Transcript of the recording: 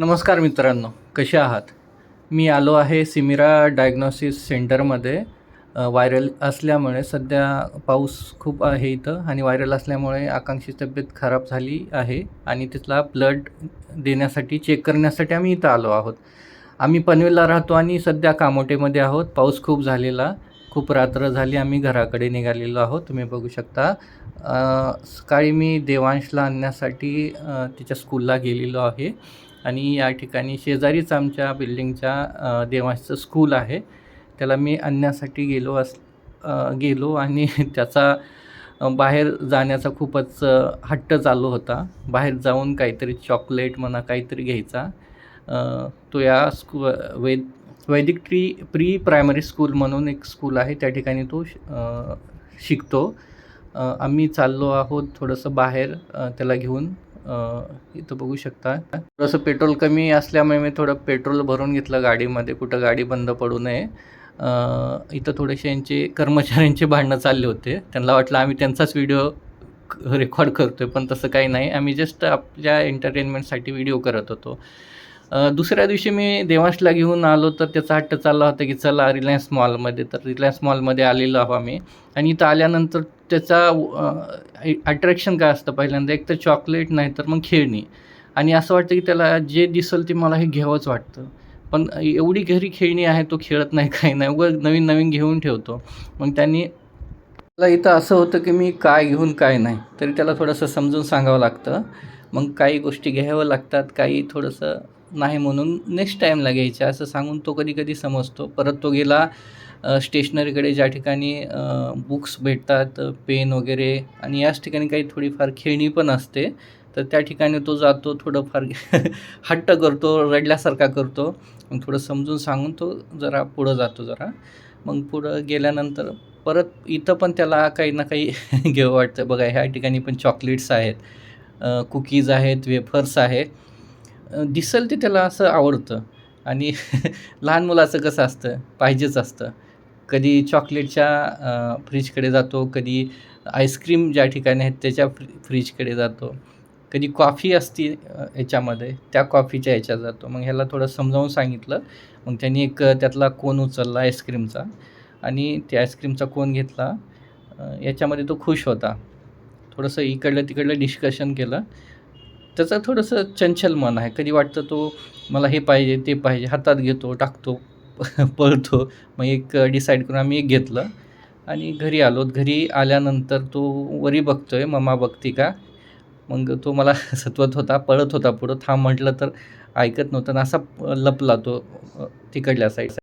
नमस्कार मित्रांनो कसे आहात? मी आलो आहे सिमिरा डायग्नॉसिस सेंटरमध्ये. व्हायरल असल्यामुळे सध्या पाऊस खूप आहे इथं आणि व्हायरल असल्यामुळे आकांक्षी तब्येत खराब झाली आहे आणि तिथला ब्लड देण्यासाठी चेक करण्यासाठी आम्ही इथं आलो आहोत. आम्ही पनवेलला राहतो आणि सध्या कामोटेमध्ये आहोत. पाऊस खूप झालेला खूप रात्र झाली आम्ही घराकडे निघालेलो आहोत. तुम्ही बघू शकता. सकाळी मी देवांशला आणण्यासाठी तिच्या स्कूलला गेलेलो आहे. आणि या ठिकाणी शेजारीच आमच्या बिल्डिंगच्या देवाचं स्कूल आहे. त्याला मी आणण्यासाठी गेलो अस गेलो आणि त्याचा बाहेर जाण्याचा खूपच हट्ट चालू होता. बाहेर जाऊन काहीतरी चॉकलेट म्हणा काहीतरी घ्यायचा. तो या स्कू वेद वैदिक ट्री प्री प्रायमरी स्कूल म्हणून एक स्कूल आहे. त्या ठिकाणी तो श- शिकतो. आम्ही चाललो आहोत थोडंसं बाहेर त्याला घेऊन. इथं बघू शकता. थोडंसं पेट्रोल कमी असल्यामुळे मी थोडं पेट्रोल भरून घेतलं गाडीमध्ये. कुठं गाडी बंद पडू नये. इथं थोडेसे यांचे कर्मचाऱ्यांचे भांडणं चालले होते. त्यांना वाटलं आम्ही त्यांचाच व्हिडिओ रेकॉर्ड करतो आहे पण तसं काही नाही. आम्ही जस्ट आपल्या एंटरटेनमेंटसाठी व्हिडिओ करत होतो. दुसऱ्या दिवशी मी देवांशला घेऊन आलो तर त्याचा हट्ट चालला होता की चला रिलायन्स मॉलमध्ये. तर रिलायन्स मॉलमध्ये आलेलो आहो आम्ही. आणि इथं आल्यानंतर त्याचा अट्रॅक्शन काय असतं पहिल्यांदा? एक तर चॉकलेट नाही तर मग खेळणी. आणि असं वाटतं की त्याला जे दिसेल ते मला हे घ्यावंच वाटतं. पण एवढी घरी खेळणी आहे तो खेळत नाही काही नाही. उगाच नवीन नवीन घेऊन ठेवतो. मग त्यांनी मला इथं असं होतं की मी काय घेऊन काय नाही. तरी त्याला थोडंसं समजून सांगावं लागतं. मग काही गोष्टी घ्यावं लागतात काही थोडंसं नाही म्हणून नेक्स्ट टाईमला घ्यायच्या. असं सांगून तो कधी कधी समजतो. परत तो गेला स्टेशनरीकडे ज्या ठिकाणी बुक्स भेटतात पेन वगैरे आणि याच ठिकाणी काही थोडीफार खेळणी पण असते तर त्या ठिकाणी तो जातो थोडंफार हट्ट करतो रडल्यासारखा करतो. थोडं समजून सांगून तो जरा पुढं जातो जरा. मग पुढं गेल्यानंतर परत इथं पण त्याला काही ना काही घेऊ वाटतं. बघा ह्या ठिकाणी पण चॉकलेट्स आहेत कुकीज आहेत वेफर्स आहे. दिसेल ते त्याला असं आवडतं. आणि लहान मुलाचं कसं असतं? पाहिजेच असतं. कधी चॉकलेटच्या फ्रीजकडे जातो कधी आईस्क्रीम ज्या ठिकाणी आहेत त्याच्या फ्री फ्रीजकडे जातो. कधी कॉफी असती याच्यामध्ये त्या कॉफीच्या ह्याच्यात जातो. मग ह्याला थोडं समजावून सांगितलं. मग त्यांनी एक त्यातला कोन उचलला आईस्क्रीमचा आणि त्या आईस्क्रीमचा कोन घेतला. याच्यामध्ये तो खुश होता. थोडंसं इकडलं तिकडलं डिस्कशन केलं. त्याचं थोडंसं चंचल मन आहे. कधी वाटतं तो मला हे पाहिजे ते पाहिजे हातात घेतो टाकतो. पळतो. मग एक डिसाईड करून आम्ही एक घेतलं आणि घरी आलो. घरी आल्यानंतर तो वरी बघतोय मम्मा बघते का? मग तो मला सतवत होता पळत होता पुढं. थांब म्हटलं तर ऐकत नव्हतं आणि असा लपला तो तिकडल्या साईडचा